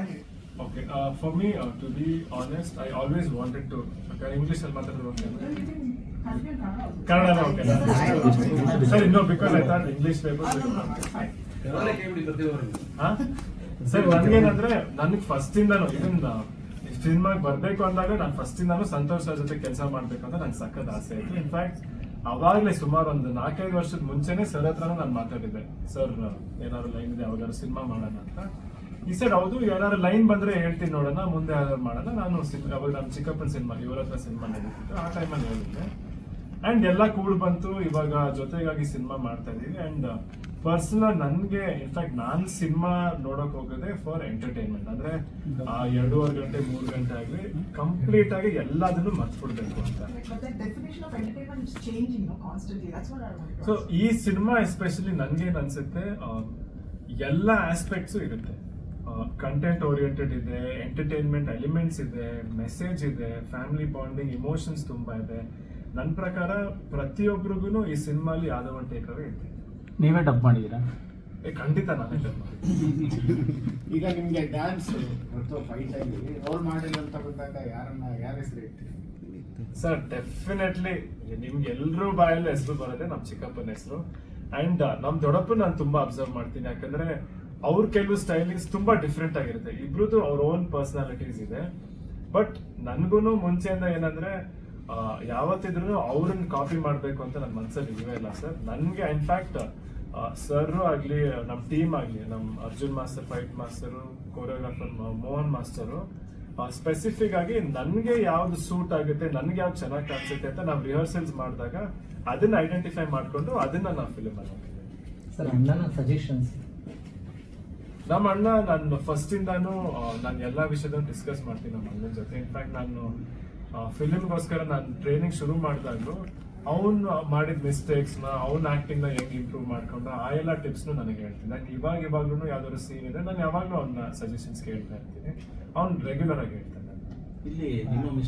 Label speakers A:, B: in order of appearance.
A: read it.
B: Me to be me, I always wanted to I always wanted to. Okay, English ಅಲ್ಲಿ ಮಾತಾಡೋದು
A: also.
B: Kannada okay sir ಇನ್ನೂ because I thought English
A: fine.
B: Sir ನನಗೇನಂದ್ರೆ ನನಗೆ first ಇಂದಾನು ಇದನ್ನ ಸಿನಿಮಾಗೆ ಬರಬೇಕು ಅಂದಾಗ ನಾನು ಫಸ್ಟ್ ಇಂದಾನು ಸಂತೋಷ್ ಸರ್ ಜೊತೆ ಕೆಲಸ ಮಾಡ್ಬೇಕು ಅಂತ ನಂಗೆ ಸಖತ್ ಆಸೆ ಆಯ್ತು ಇನ್ಫ್ಯಾಕ್ಟ್ ಅವಾಗಲೇ ಸುಮಾರು ಒಂದು ನಾಲ್ಕೈದು ವರ್ಷದ ಮುಂಚೆನೆ ಸರ್ ಹತ್ರನೂ ನಾನು ಮಾತಾಡಿದ್ದೆ ಸರ್ ಏನಾದ್ರು ಲೈನ್ ಇದೆ ಯಾವ್ದಾದ್ರು ಸಿನಿಮಾ ಮಾಡೋಣ ಅಂತ ಈ ಸೈಡ್ ಹೌದು ಏನಾದ್ರು ಲೈನ್ ಬಂದ್ರೆ ಹೇಳ್ತೀನಿ ನೋಡೋಣ ಮುಂದೆ ಯಾರು ಮಾಡೋಣ. ನಾನು ಅವಾಗ ನಮ್ಮ ಚಿಕ್ಕಪ್ಪನ ಸಿನಿಮಾ ಇವರ ಹತ್ರ ಸಿನಿಮಾ ನಡೀತಿತ್ತು. ಆ ಟೈಮಲ್ಲಿ ಹೇಳಿದ್ದೆ. ಅಂಡ್ ಎಲ್ಲ ಕೂಡ್ ಬಂತು. ಇವಾಗ ಜೊತೆಗಾಗಿ ಸಿನಿಮಾ ಮಾಡ್ತಾ ಇದೀವಿ. ಅಂಡ್ ಪರ್ಸನಲ್ ನನ್ಗೆ ಇನ್ಫ್ಯಾಕ್ಟ್ ನಾನ್ ಸಿನಿಮಾ ನೋಡಕ್ ಹೋಗೋದೇ ಫಾರ್ ಎಂಟರ್ಟೈನ್ಮೆಂಟ್ ಅಂದ್ರೆ ಆ ಎರಡೂವರೆ ಗಂಟೆ ಮೂರು ಗಂಟೆ ಆಗಲಿ ಕಂಪ್ಲೀಟ್ ಆಗಿ ಎಲ್ಲದನ್ನು ಮರ್ತ್ಬಿಡ್ಬೇಕು ಅಂತ. ಸೊ ಈ ಸಿನಿಮಾ ಎಸ್ಪೆಷಲಿ ನನ್ಗೇನ್ ಅನ್ಸುತ್ತೆ ಎಲ್ಲ ಆಸ್ಪೆಕ್ಟ್ಸ್ ಇರುತ್ತೆ. ಕಂಟೆಂಟ್ ಓರಿಯೆಂಟೆಡ್ ಇದೆ ಎಂಟರ್ಟೈನ್ಮೆಂಟ್ ಎಲಿಮೆಂಟ್ಸ್ ಇದೆ ಮೆಸೇಜ್ ಇದೆ ಫ್ಯಾಮಿಲಿ ಬಾಂಡಿಂಗ್ ಇಮೋಷನ್ಸ್ ತುಂಬಾ ಇದೆ. ನನ್ನ ಪ್ರಕಾರ ಪ್ರತಿಯೊಬ್ಬರಿಗೂ ಈ ಸಿನಿಮಾಲಿ ಯಾವ್ದೋ ಒಂದು ಟೇಕ್ ಅವೇ ಇದೆ
C: ನೀವೇ ಡಬ್ ಮಾಡಿದ್ದೀರಾ?
B: ಏ, ಖಂಡಿತ ನಾನೇ ಡಬ್.
D: ಈಗ ನಿಮಗೆ ಡ್ಯಾನ್ಸ್ ಅಥವಾ ಫೈಟ್ ಆಗಿ ಅವ್ರು ಮಾಡಿಲ್ಲ ಅಂತ ಬಂದಾಗ ಯಾರನ್ನ ಯಾರ ಹೆಸರು ಇರ್ತೀವಿ
B: ಸರ್ ಡೆಫಿನೆಟ್ಲಿ ನಿಮ್ಗೆ ಎಲ್ಲರೂ ಬಾಯಲ್ಲಿ ಹೆಸರು ಬರೋದೆ ನಮ್ಮ ಚಿಕ್ಕಪ್ಪನ ಹೆಸರು. ಅಂಡ್ ನಮ್ಮ ದೊಡ್ಡಪ್ಪ ನಾನು ತುಂಬಾ ಅಬ್ಸರ್ವ್ ಮಾಡ್ತೀನಿ. ಯಾಕಂದ್ರೆ ಅವ್ರ ಕೆಲವು ಸ್ಟೈಲಿಂಗ್ಸ್ ತುಂಬಾ ಡಿಫ್ರೆಂಟ್ ಆಗಿರುತ್ತೆ. ಇಬ್ರದ್ದು ಅವ್ರ ಓನ್ ಪರ್ಸನಾಲಿಟೀಸ್ ಇದೆ. ಬಟ್ ನನ್ಗೂನು ಮುಂಚೆಯಿಂದ ಏನಂದ್ರೆ ಯಾವತ್ತಿದ್ರು ಅವ್ರನ್ನ ಕಾಪಿ ಮಾಡಬೇಕು ಅಂತ ನನ್ನ ಮನ್ಸಲ್ಲಿ ಇಲ್ವೇ ಇಲ್ಲ ಸರ್. ನನಗೆ ಇನ್ಫ್ಯಾಕ್ಟ್ ಸರ್ ಆಗಲಿ ನಮ್ಮ ಟೀಮ್ ಆಗಲಿ ನಮ್ಮ Arjun master fight master choreographer Mohan master specific ಆಗಿ ನನಗೆ ಯಾವ್ದು ಸೂಟ್ ಆಗುತ್ತೆ, ನನ್ಗೆ ಯಾವ್ದು ಚೆನ್ನಾಗಿ ಕಾಣಿಸುತ್ತೆ ಅಂತ ನಾವು ರಿಹರ್ಸಲ್ಸ್ ಮಾಡಿದಾಗ ಅದನ್ನ ಐಡೆಂಟಿಫೈ ಮಾಡ್ಕೊಂಡು ಅದನ್ನ ನಾವು ಫಿಲ್ಮ್.
E: ಸರ್, ಅಣ್ಣನ ಸಜೆಷನ್ಸ್
B: ನಮ್ಮ ಅಣ್ಣ, ನಾನು ಫಸ್ಟ್ ಇಂದಾನು ನಾನು ಎಲ್ಲ ವಿಷಯದ ಡಿಸ್ಕಸ್ ಮಾಡ್ತೀನಿ ನಮ್ಮ ಅಣ್ಣನ ಜೊತೆ. ಇನ್ಫ್ಯಾಕ್ಟ್ ನಾನು ಫಿಲಿಮ್ಗೋಸ್ಕರ ನಾನು ಟ್ರೈನಿಂಗ್ ಶುರು ಮಾಡಿದಾಗಲೂ, ಅವನು ಮಾಡಿದ ಮಿಸ್ಟೇಕ್ಸ್ನ, ಅವ್ನ ಆಕ್ಟಿಂಗ್ನ ಹೆಂಗ್ ಇಂಪ್ರೂವ್ ಮಾಡ್ಕೊಂಡು, ಆ ಎಲ್ಲ ಟಿಪ್ಸ್ ನನಗೆ ಹೇಳ್ತೀನಿ. ನಾನು ಇವಾಗ ಇವಾಗ್ಲೂ ಯಾವ್ದಾದ್ರು ಸೀನ್ ಇದೆ ನಾನು ಯಾವಾಗಲೂ ಅವ್ನ ಸಜೆಷನ್ಸ್ ಕೇಳ್ತಾ ಇರ್ತೀನಿ. ಅವ್ನು ರೆಗ್ಯುಲರ್ ಆಗಿ ಹೇಳ್ತಾನೆ.
C: ಇಲ್ಲಿ ನಿಮ್ಮ